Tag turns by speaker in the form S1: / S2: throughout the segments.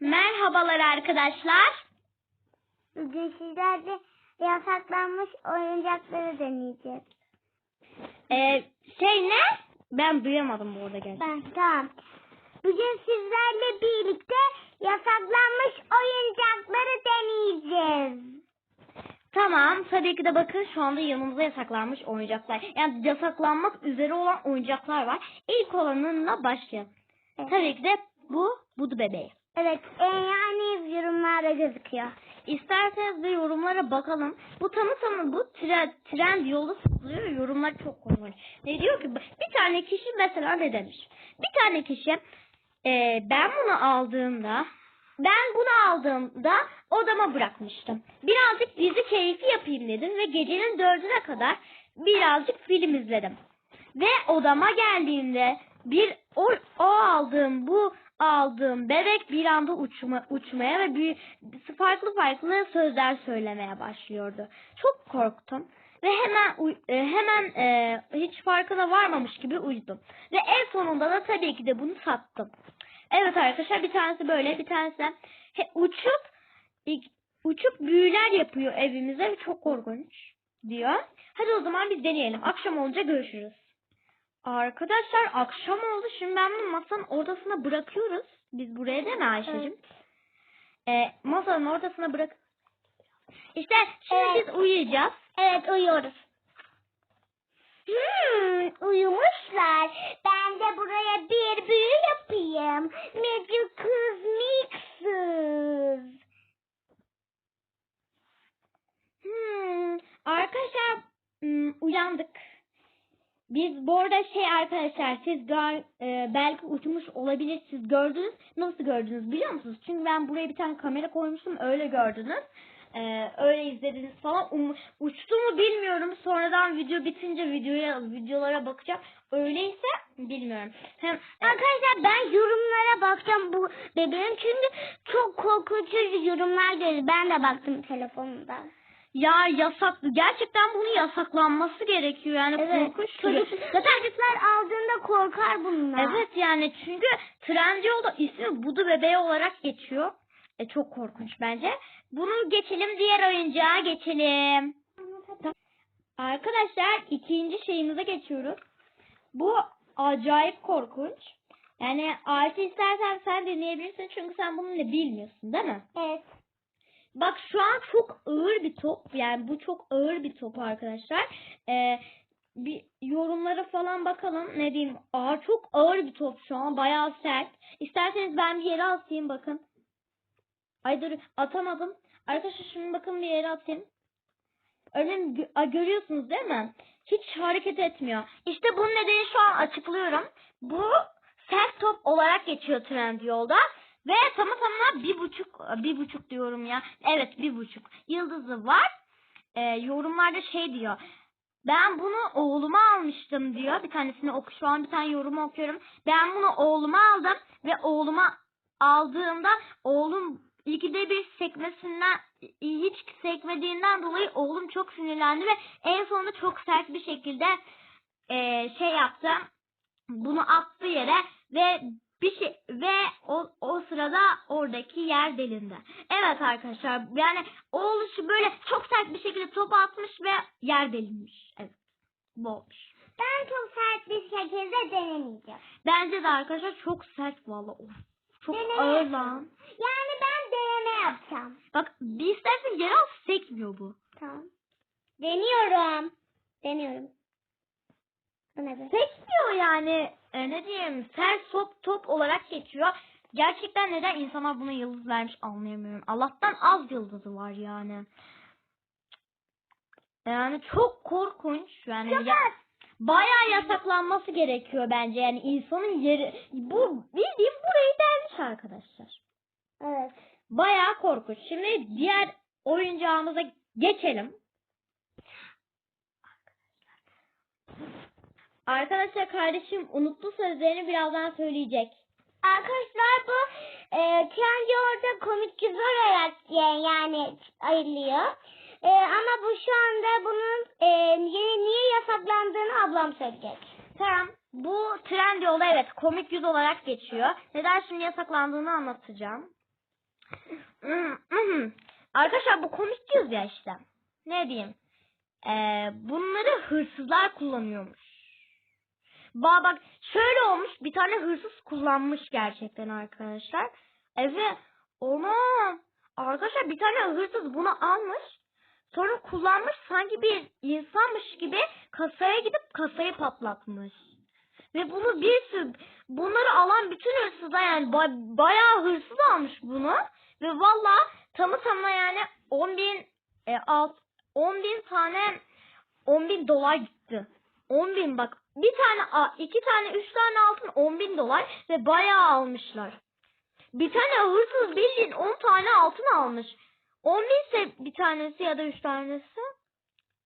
S1: Merhabalar arkadaşlar.
S2: Bugün sizlerle yasaklanmış oyuncakları deneyeceğiz.
S1: Ee, şey ne? Ben duyamadım bu arada gerçekten.
S2: Ben tamam. Bugün sizlerle birlikte yasaklanmış oyuncakları deneyeceğiz.
S1: Tamam tabii ki de bakın şu anda yanımıza yasaklanmış oyuncaklar. Yani yasaklanmak üzere olan oyuncaklar var. İlk olanınla başlayalım.
S2: Evet.
S1: Tabii ki de bu budu bebeği.
S2: Evet, e, yani yorumlarda gözüküyor.
S1: İsterseniz de yorumlara bakalım. Bu tanı tanı bu trend, trend yolda satılıyor. Yorumlar çok korkunç. Ne diyor ki? Bir tane kişi mesela ne demiş? Bir tane kişi e, ben bunu aldığımda ben bunu aldığımda odama bırakmıştım. Birazcık dizi keyfi yapayım dedim ve gecenin dördüne kadar birazcık film izledim. Ve odama geldiğimde bir o, o aldığım bu aldığım bebek bir anda uçma, uçmaya ve bir, farklı farklı sözler söylemeye başlıyordu. Çok korktum ve hemen e, hemen e, hiç farkına varmamış gibi uyudum. Ve en sonunda da tabii ki de bunu sattım. Evet arkadaşlar bir tanesi böyle bir tanesi he- uçup uçup büyüler yapıyor evimize ve çok korkunç diyor. Hadi o zaman biz deneyelim. Akşam olunca görüşürüz. Arkadaşlar akşam oldu. Şimdi ben bunu masanın ortasına bırakıyoruz. Biz buraya değil mi Ayşe'cim? Ee, masanın ortasına bırak. İşte şimdi
S2: Evet.
S1: biz uyuyacağız.
S2: Evet, uyuyoruz. Hmm, uyumuşlar. Ben de buraya bir büyü yapayım. Magicus Mixers.
S1: Hmm, arkadaşlar hmm, uyandık. Biz bu arada şey arkadaşlar siz gör, e, belki uçmuş olabilir siz gördünüz. Nasıl gördünüz biliyor musunuz? Çünkü ben buraya bir tane kamera koymuştum öyle gördünüz. E, öyle izlediniz falan. Um, uçtu mu bilmiyorum. Sonradan video bitince videoya videolara bakacağım. Öyleyse bilmiyorum. Hem
S2: Arkadaşlar ben yorumlara bakacağım bu bebeğim çünkü çok korkutucu yorumlar görüyorum. Ben de baktım telefonumda.
S1: Ya yasak gerçekten bunun yasaklanması gerekiyor yani korkunç duruyor.
S2: Çocuk, çocuklar aldığında korkar bunlar.
S1: Evet yani çünkü Trendyol'da ismi Budu bebeği olarak geçiyor. E, çok korkunç bence. Bunu geçelim diğer oyuncağa geçelim. Arkadaşlar ikinci şeyimize geçiyoruz. Bu acayip korkunç. Yani Ayşe istersen sen deneyebilirsin çünkü sen bunu ne bilmiyorsun değil mi?
S2: Evet.
S1: Bak şu an çok ağır bir top. Yani bu çok ağır bir top arkadaşlar. Ee, bir yorumlara falan bakalım. Ne diyeyim? Aa çok ağır bir top şu an. Bayağı sert. İsterseniz ben bir yere atayım bakın. Ay dur atamadım. Arkadaşlar şimdi bakın bir yere atayım. Aa, görüyorsunuz değil mi? Hiç hareket etmiyor. İşte bunun nedeni şu an açıklıyorum. Bu sert top olarak geçiyor Trendyol'da. Ve tamı tamına bir buçuk, bir buçuk diyorum ya. Evet bir buçuk yıldızı var. Ee, yorumlarda şey diyor. Ben bunu oğluma almıştım diyor. Bir tanesini oku. Şu an bir tane yorumu okuyorum. Ben bunu oğluma aldım ve oğluma aldığımda oğlum ikide bir sekmesinden hiç sekmediğinden dolayı oğlum çok sinirlendi ve en sonunda çok sert bir şekilde eee, şey yaptı. Bunu attı yere ve bir şey ve o, o sırada oradaki yer delindi. Evet arkadaşlar yani oğluş böyle çok sert bir şekilde topu atmış ve yer delinmiş. Evet. Bu olmuş.
S2: Ben çok sert bir şekilde denemeyeceğim.
S1: Bence de arkadaşlar çok sert valla. Of, çok
S2: Deneme.
S1: ağır lan.
S2: Yani ben deneme yapacağım.
S1: Bak bir istersen yere sekmiyor bu.
S2: Tamam. Deniyorum. Deniyorum. Be?
S1: Sekmiyor yani. E, ne diyeyim sert top top olarak geçiyor. Gerçekten neden insanlar buna yıldız vermiş anlayamıyorum. Allah'tan az yıldızı var yani. Yani çok korkunç. Yani ya- bayağı yasaklanması gerekiyor bence. Yani insanın yeri bu bildiğim burayı delmiş arkadaşlar.
S2: Evet.
S1: Bayağı korkunç. Şimdi diğer oyuncağımıza geçelim. Arkadaşlar kardeşim unuttu sözlerini birazdan söyleyecek.
S2: Arkadaşlar bu e, Trendyol'da komik yüz olarak e, yani ayrılıyor. E, ama bu şu anda bunun e, niye, niye yasaklandığını ablam söyleyecek.
S1: Tamam. Bu Trendyol'da evet komik yüz olarak geçiyor. Neden şimdi yasaklandığını anlatacağım. Arkadaşlar bu komik diyoruz ya işte. Ne diyeyim? Ee, bunları hırsızlar kullanıyormuş. Ba bak şöyle olmuş bir tane hırsız kullanmış gerçekten arkadaşlar. Evet ona arkadaşlar bir tane hırsız bunu almış. Sonra kullanmış sanki bir insanmış gibi kasaya gidip kasayı patlatmış. Ve bunu bir sürü bunları alan bütün hırsızlar yani ba- bayağı hırsız almış bunu. Ve valla tamı tamına yani 10 bin e, alt, 10 bin tane 10 bin dolar gitti. 10 bin bak bir tane iki tane üç tane altın 10 bin dolar ve bayağı almışlar. Bir tane hırsız bildiğin 10 tane altın almış. 10 binse bir tanesi ya da üç tanesi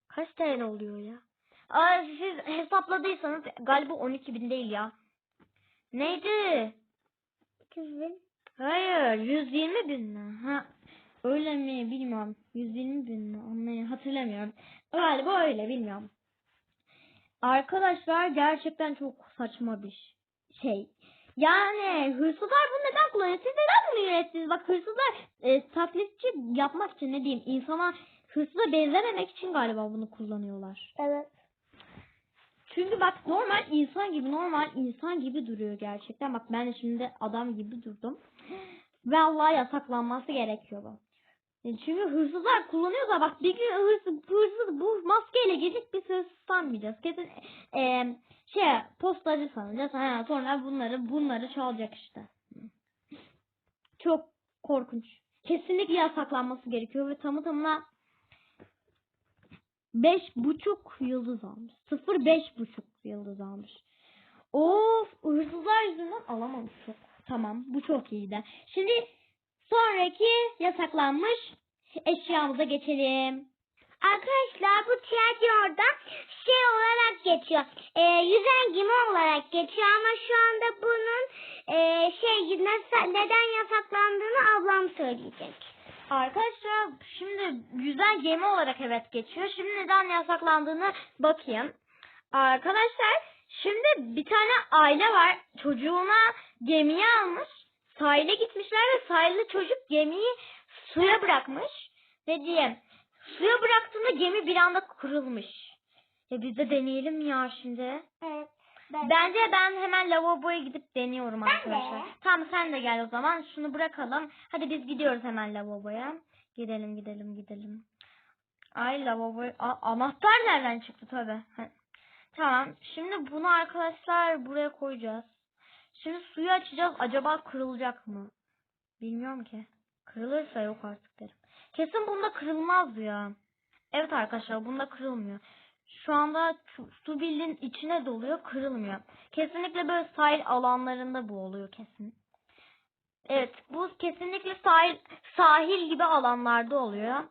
S1: kaç TL oluyor ya? Aa, siz hesapladıysanız galiba 12 bin değil ya. Neydi?
S2: 8 bin.
S1: Hayır 120 bin mi? Ha, öyle mi bilmiyorum. 120 bin mi? Anlayın hatırlamıyorum. Galiba öyle bilmiyorum. Arkadaşlar gerçekten çok saçma bir şey. Yani hırsızlar bunu neden kullanıyor? Siz neden bunu yönetsiniz? Bak hırsızlar e, taklitçi yapmak için ne diyeyim insana hırsıza benzememek için galiba bunu kullanıyorlar.
S2: Evet.
S1: Çünkü bak normal insan gibi normal insan gibi duruyor gerçekten. Bak ben de şimdi adam gibi durdum. Ve Allah yasaklanması gerekiyor bu. Çünkü hırsızlar kullanıyor da bak bir gün hırsız, hırsız bu maskeyle gelip biz hırsız sanmayacağız. Kesin e, şey postacı sanacağız. Ha, sonra bunları bunları çalacak işte. Çok korkunç. Kesinlikle yasaklanması gerekiyor ve tamı tamına beş buçuk yıldız almış. Sıfır beş buçuk yıldız almış. Of hırsızlar yüzünden alamamış çok. Tamam bu çok iyiydi. Şimdi sonraki yasaklanmış eşyamıza geçelim.
S2: Arkadaşlar bu tiyatroda şey olarak geçiyor. E, yüzen gemi olarak geçiyor ama şu anda bunun e, şey neden yasaklandığını ablam söyleyecek.
S1: Arkadaşlar şimdi yüzen gemi olarak evet geçiyor. Şimdi neden yasaklandığını bakayım. Arkadaşlar şimdi bir tane aile var. Çocuğuna gemiye almış. Sahile gitmişler ve sahilde çocuk gemiyi suya bırakmış. Ve diye suya bıraktığında gemi bir anda kırılmış. Ya biz de deneyelim ya şimdi.
S2: Evet. Ben,
S1: Bence ben hemen lavaboya gidip deniyorum
S2: Ben de.
S1: arkadaşlar. Tamam sen de gel o zaman. Şunu bırakalım. Hadi biz gidiyoruz hemen lavaboya. Gidelim gidelim gidelim. Ay lavabo A- anahtar nereden çıktı tabi. Tamam. Şimdi bunu arkadaşlar buraya koyacağız. Şimdi suyu açacağız. Acaba kırılacak mı? Bilmiyorum ki. Kırılırsa yok artık derim. Kesin bunda kırılmaz ya. Evet arkadaşlar bunda kırılmıyor. Şu anda su- bildiğin içine doluyor kırılmıyor. Kesinlikle böyle sahil alanlarında bu oluyor kesin. Evet bu kesinlikle sahil sahil gibi alanlarda oluyor.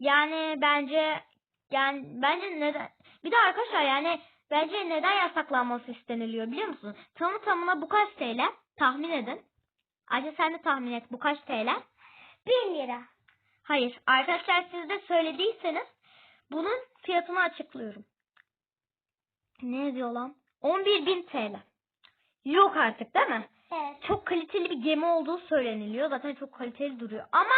S1: Yani bence yani bence neden bir de arkadaşlar yani bence neden yasaklanması isteniliyor biliyor musun? Tamı tamına bu kaç TL? Tahmin edin. Ayşe sen de tahmin et bu kaç TL?
S2: 1000 lira.
S1: Hayır. Arkadaşlar siz de söylediyseniz bunun fiyatını açıklıyorum. Ne yazıyor lan? 11.000 TL. Yok artık değil mi?
S2: Evet.
S1: Çok kaliteli bir gemi olduğu söyleniliyor. Zaten çok kaliteli duruyor. Ama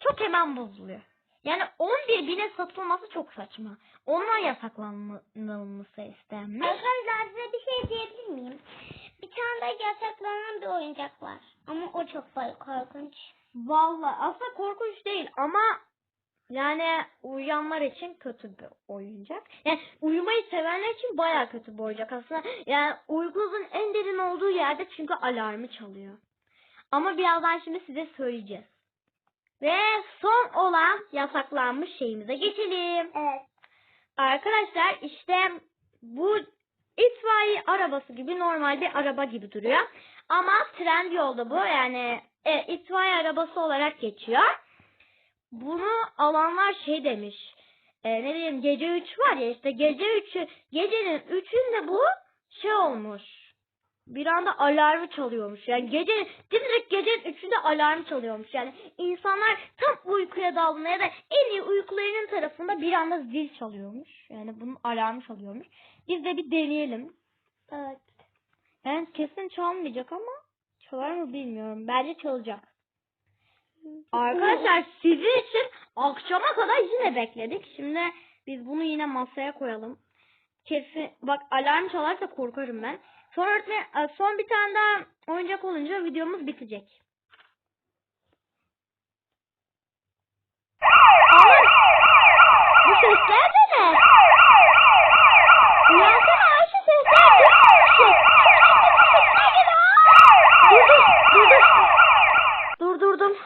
S1: çok hemen bozuluyor. Yani 11 bine satılması çok saçma. Ondan yasaklanması istenmiş.
S2: Arkadaşlar size bir şey diyebilir miyim? Bir tane de yasaklanan bir oyuncak var. Ama o çok korkunç.
S1: Vallahi aslında korkunç değil ama yani uyuyanlar için kötü bir oyuncak. Yani uyumayı sevenler için baya kötü bir oyuncak aslında. Yani uykunuzun en derin olduğu yerde çünkü alarmı çalıyor. Ama birazdan şimdi size söyleyeceğiz. Ve son olan yasaklanmış şeyimize geçelim.
S2: Evet.
S1: Arkadaşlar işte bu itfaiye arabası gibi normal bir araba gibi duruyor. Ama trend yolda bu yani e, itfaiye arabası olarak geçiyor. Bunu alanlar şey demiş. E, ne diyeyim gece 3 var ya işte gece 3'ü gecenin 3'ünde bu şey olmuş. Bir anda alarmı çalıyormuş. Yani gece direkt gecenin üçünde alarm çalıyormuş. Yani insanlar tam uykuya daldığında ya da en iyi uykularının tarafında bir anda zil çalıyormuş. Yani bunun alarmı çalıyormuş. Biz de bir deneyelim.
S2: Evet.
S1: Yani kesin çalmayacak ama çalar mı bilmiyorum. Bence çalacak. Arkadaşlar sizin için akşama kadar yine bekledik. Şimdi biz bunu yine masaya koyalım. Kesin bak alarm çalarsa korkarım ben. Son öğretmen, son bir tane daha oyuncak olunca videomuz bitecek. Aman! Bu sesler de ne? Uyansana Ayşe sesler duymuyor musun? Dur dur dur dur. Durdurdum.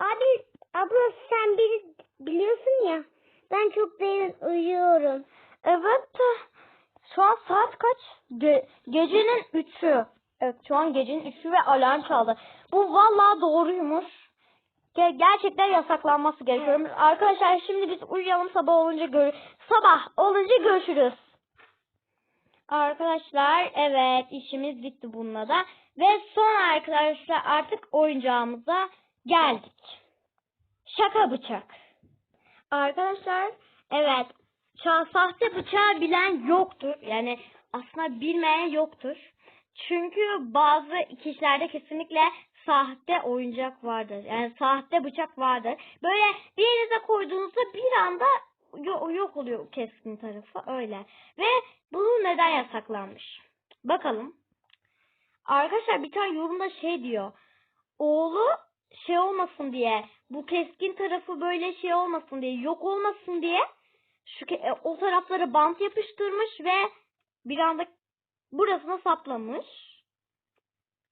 S2: Abi abla sen biri biliyorsun ya. Ben çok derin uyuyorum.
S1: Evet. Şu an saat kaç? Ge- gecenin üçü. Evet şu an gecenin üçü ve alarm çaldı. Bu vallahi doğruymuş. Ge- gerçekten yasaklanması gerekiyor. Arkadaşlar şimdi biz uyuyalım sabah olunca gör sabah olunca görüşürüz. Arkadaşlar evet işimiz bitti bununla da. Ve son arkadaşlar artık oyuncağımıza geldik. Şaka bıçak. Arkadaşlar evet ça- sahte bıçağı bilen yoktur. Yani aslında bilmeyen yoktur. Çünkü bazı kişilerde kesinlikle sahte oyuncak vardır. Yani sahte bıçak vardır. Böyle bir yerinize koyduğunuzda bir anda yo- yok oluyor keskin tarafı öyle. Ve bu neden yasaklanmış? Bakalım. Arkadaşlar bir tane yorumda şey diyor. Oğlu şey olmasın diye bu keskin tarafı böyle şey olmasın diye yok olmasın diye şu e, o taraflara bant yapıştırmış ve bir anda burasına saplamış.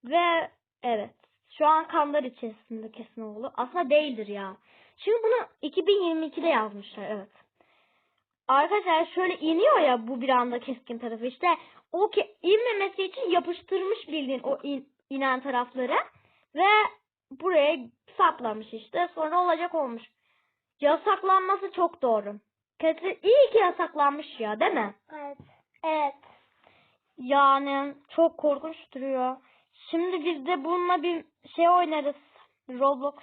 S1: Ve evet şu an kanlar içerisinde kesin oğlu. Aslında değildir ya. Şimdi bunu 2022'de yazmışlar evet. Arkadaşlar şöyle iniyor ya bu bir anda keskin tarafı işte o ke inmemesi için yapıştırmış bildiğin o in- inen tarafları ve buraya saplamış işte sonra olacak olmuş. Yasaklanması çok doğru. Kesin iyi ki yasaklanmış ya değil mi?
S2: Evet. Evet.
S1: Yani çok korkunç duruyor. Şimdi biz de bununla bir şey oynarız. Roblox.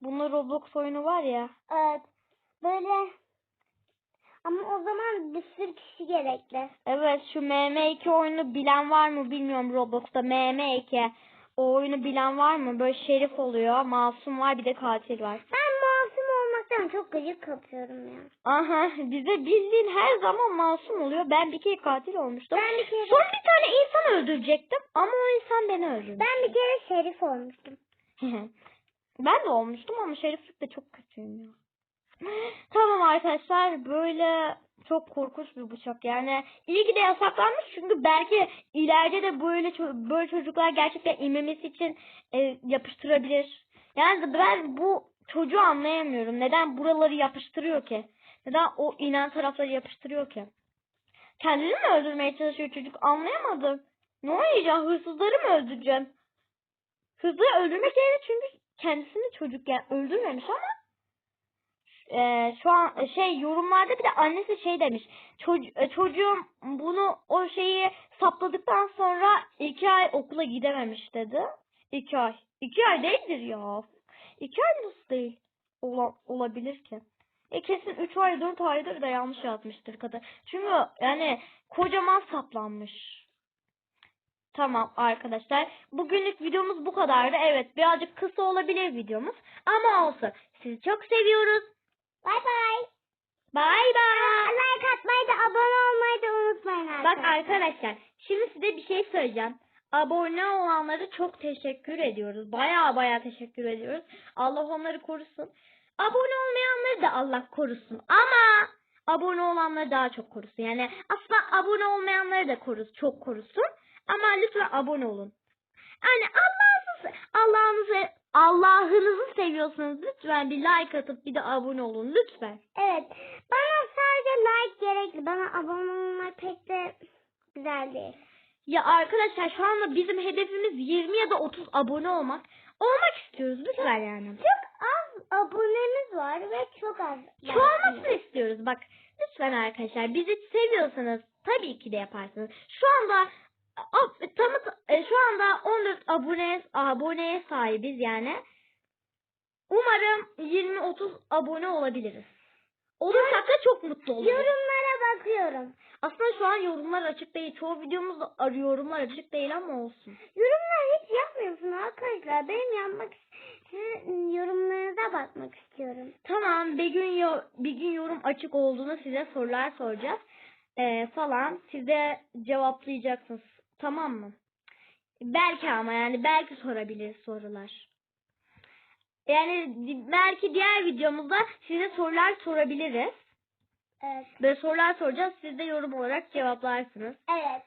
S1: Bunun Roblox oyunu var ya.
S2: Evet. Böyle ama o zaman bir sürü kişi gerekli.
S1: Evet şu MM2 oyunu bilen var mı bilmiyorum Roblox'ta MM2. O oyunu bilen var mı? Böyle şerif oluyor. Masum var bir de katil var.
S2: Masum olmaktan çok gıcık kapıyorum ya.
S1: Aha bize bildiğin her zaman masum oluyor. Ben bir kere katil olmuştum.
S2: Ben bir kere
S1: Son bir tane insan öldürecektim ama o insan beni öldürdü.
S2: ben bir kere şerif olmuştum.
S1: ben de olmuştum ama şeriflik de çok kötüyüm ya. Tamam arkadaşlar böyle çok korkunç bir bıçak yani iyi ki de yasaklanmış çünkü belki ileride de böyle böyle çocuklar gerçekten inmemesi için e, yapıştırabilir. Yani ben bu çocuğu anlayamıyorum. Neden buraları yapıştırıyor ki? Neden o inen tarafları yapıştırıyor ki? Kendini mi öldürmeye çalışıyor çocuk? Anlayamadım. Ne oynayacağım? Hırsızları mı öldüreceğim? Hızlı öldürmek yerine çünkü kendisini çocukken öldürmemiş ama e, şu an e, şey yorumlarda bir de annesi şey demiş. Çoc- e, çocuğum bunu o şeyi sapladıktan sonra iki ay okula gidememiş dedi. İki ay. İki ay değildir ya. İki ay nasıl değil? Ola, olabilir ki. E kesin üç ay dört aydır da yanlış yazmıştır kadın. Çünkü yani kocaman saplanmış. Tamam arkadaşlar. Bugünlük videomuz bu kadardı. Evet birazcık kısa olabilir videomuz. Ama olsun. Sizi çok seviyoruz.
S2: Bay bay.
S1: Bay bay.
S2: Like atmayı da abone olmayı da unutmayın
S1: Bak
S2: arkadaşlar.
S1: arkadaşlar şimdi size bir şey söyleyeceğim. Abone olanlara çok teşekkür ediyoruz. Baya baya teşekkür ediyoruz. Allah onları korusun. Abone olmayanları da Allah korusun. Ama abone olanları daha çok korusun. Yani aslında abone olmayanları da korusun, çok korusun. Ama lütfen abone olun. Yani Allah'ınızı, Allah'ınızı, Allah'ınızı seviyorsanız lütfen bir like atıp bir de abone olun lütfen.
S2: Evet. Bana sadece like gerekli. Bana abone olmak pek de güzel değil.
S1: Ya arkadaşlar şu anda bizim hedefimiz 20 ya da 30 abone olmak. Olmak istiyoruz lütfen yani.
S2: Çok az abonemiz var ve çok az.
S1: Çoğalmasını istiyoruz. Bak lütfen arkadaşlar bizi seviyorsanız tabii ki de yaparsınız. Şu anda tamı e, şu anda 14 abone aboneye sahibiz yani. Umarım 20-30 abone olabiliriz. Olursak da çok mutlu oluruz.
S2: Yorumlara bakıyorum.
S1: Aslında şu an yorumlar açık değil. Çoğu videomuzda arı yorumlar açık değil ama olsun.
S2: Yorumlar hiç yapmıyorsun arkadaşlar. Benim yapmak Sizin yorumlarınıza bakmak istiyorum.
S1: Tamam bir gün, yo- bir gün yorum açık olduğunda size sorular soracağız. Ee, falan. Siz de cevaplayacaksınız. Tamam mı? Belki ama yani belki sorabiliriz sorular. Yani belki diğer videomuzda size sorular sorabiliriz.
S2: Evet.
S1: Böyle sorular soracağız. Siz de yorum olarak cevaplarsınız.
S2: Evet.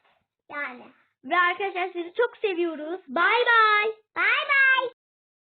S2: Yani.
S1: Ve arkadaşlar sizi çok seviyoruz. Bay bay.
S2: Bay bay.